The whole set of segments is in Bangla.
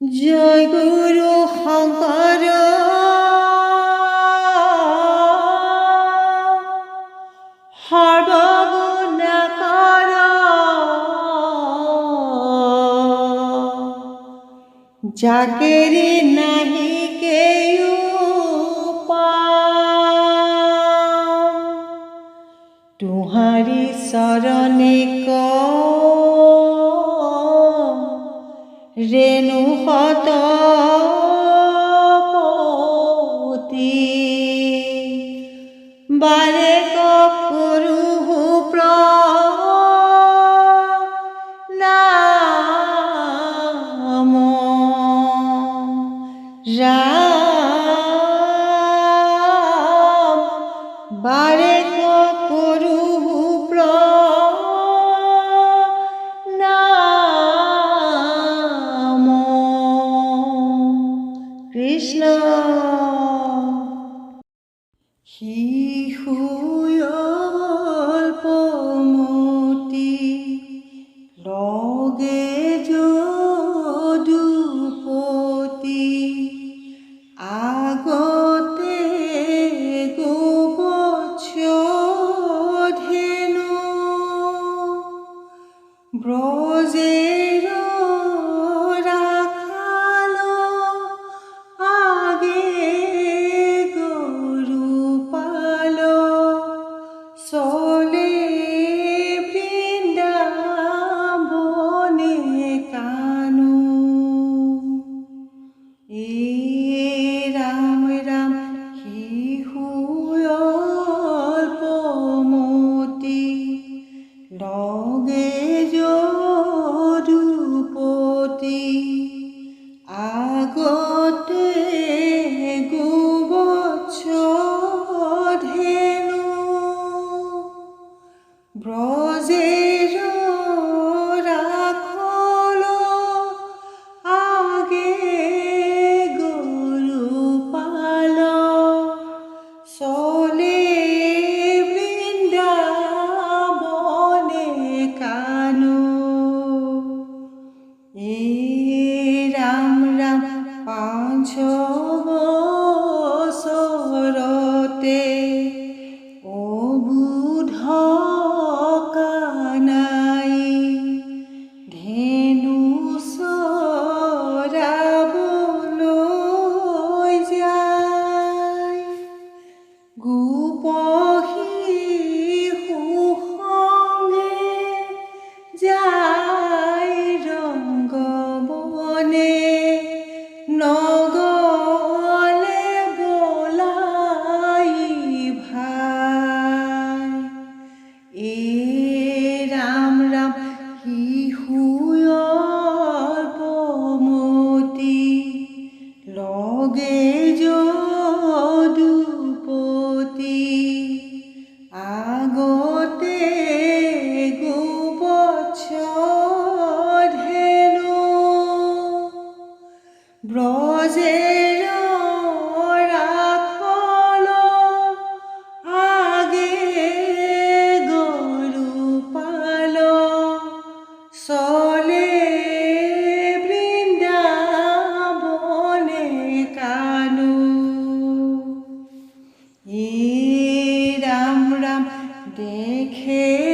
জয় গুরু হংকর হরগুণাকর যাকে রে নাহি কেউ তুহারি শরণে রেণু হত পতি বারে কপুরুহু প্র নাম রাম বারে Brose নগ Okay.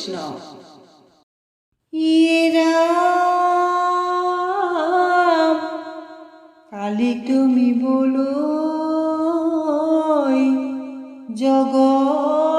কৃষ্ণ। কালি তুমি বলো জগতৰ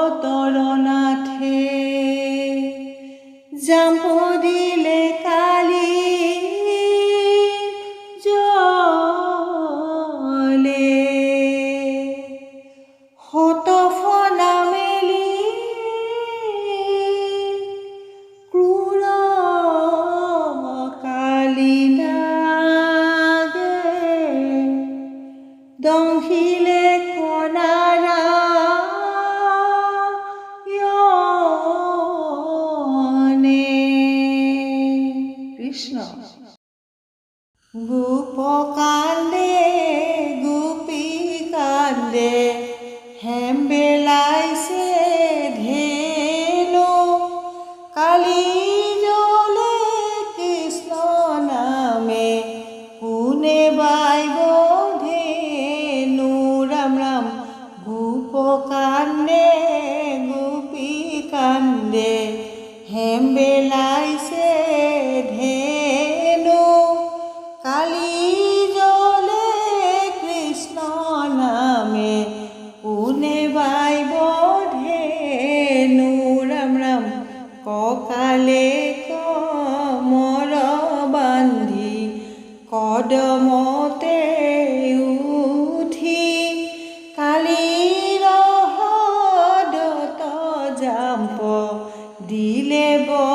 দিলে বনমালি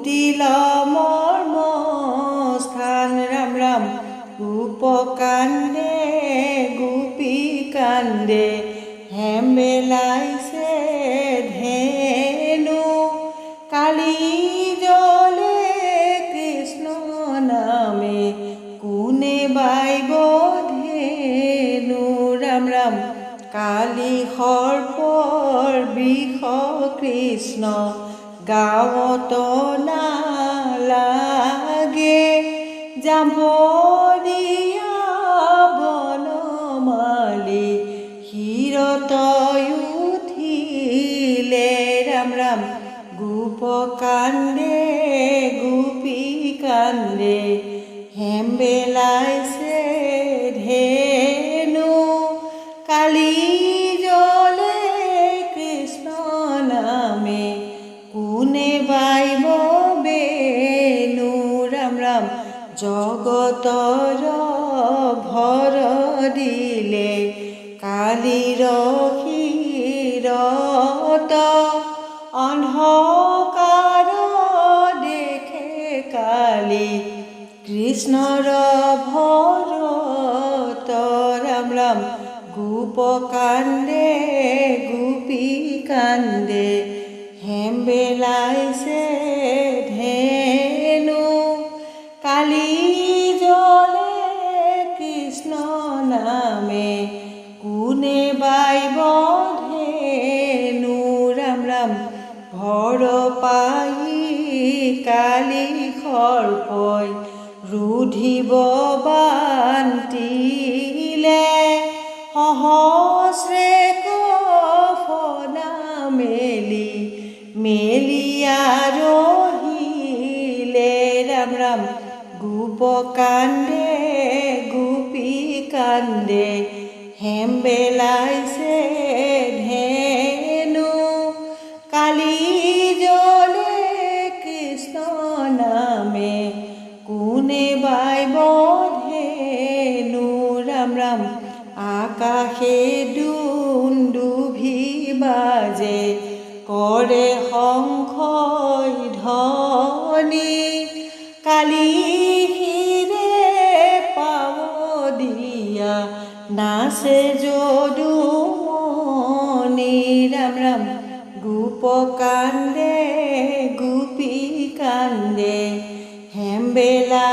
খুটিল মৰ্ম স্থান ৰাম ৰাম গোপ কান্দে কান্দে হেম্বেলাইছে ধেনু। কালী জলে কৃষ্ণ নামে কোনে বাইব ধেনু। রাম ৰাম কালি সৰ্পৰ বিষ কৃষ্ণ। গাঁৱত নালাগে দিয়া বনমালি শিৰত উঠিলে ৰাম ৰাম গোপ কান্দে গোপী কান্দে হেম্বেলাইছে ধেনু, কালি দিলে কালিৰ ক্ষীৰত অন্ধকাৰ দেখে কালি কৃষ্ণৰ ভৰত ৰাম ৰাম গোপ কান্দে গোপী কান্দে হেম্বেলাইছে কালি সৰ্পই ৰুধিব বান্তিলে। সহস্ৰে কফনা মেলি, মেলিয়া ৰহিলে ৰাম ৰাম গোপ কান্দে গোপী কান্দে হেম্বেলাইছে কৰে শংখই ধ্বনি, কালি হিৰে পাৱ দিয়া নাচে যদুমণি। ৰাম ৰাম গোপ কান্দে গোপী কান্দে হেম্বেলা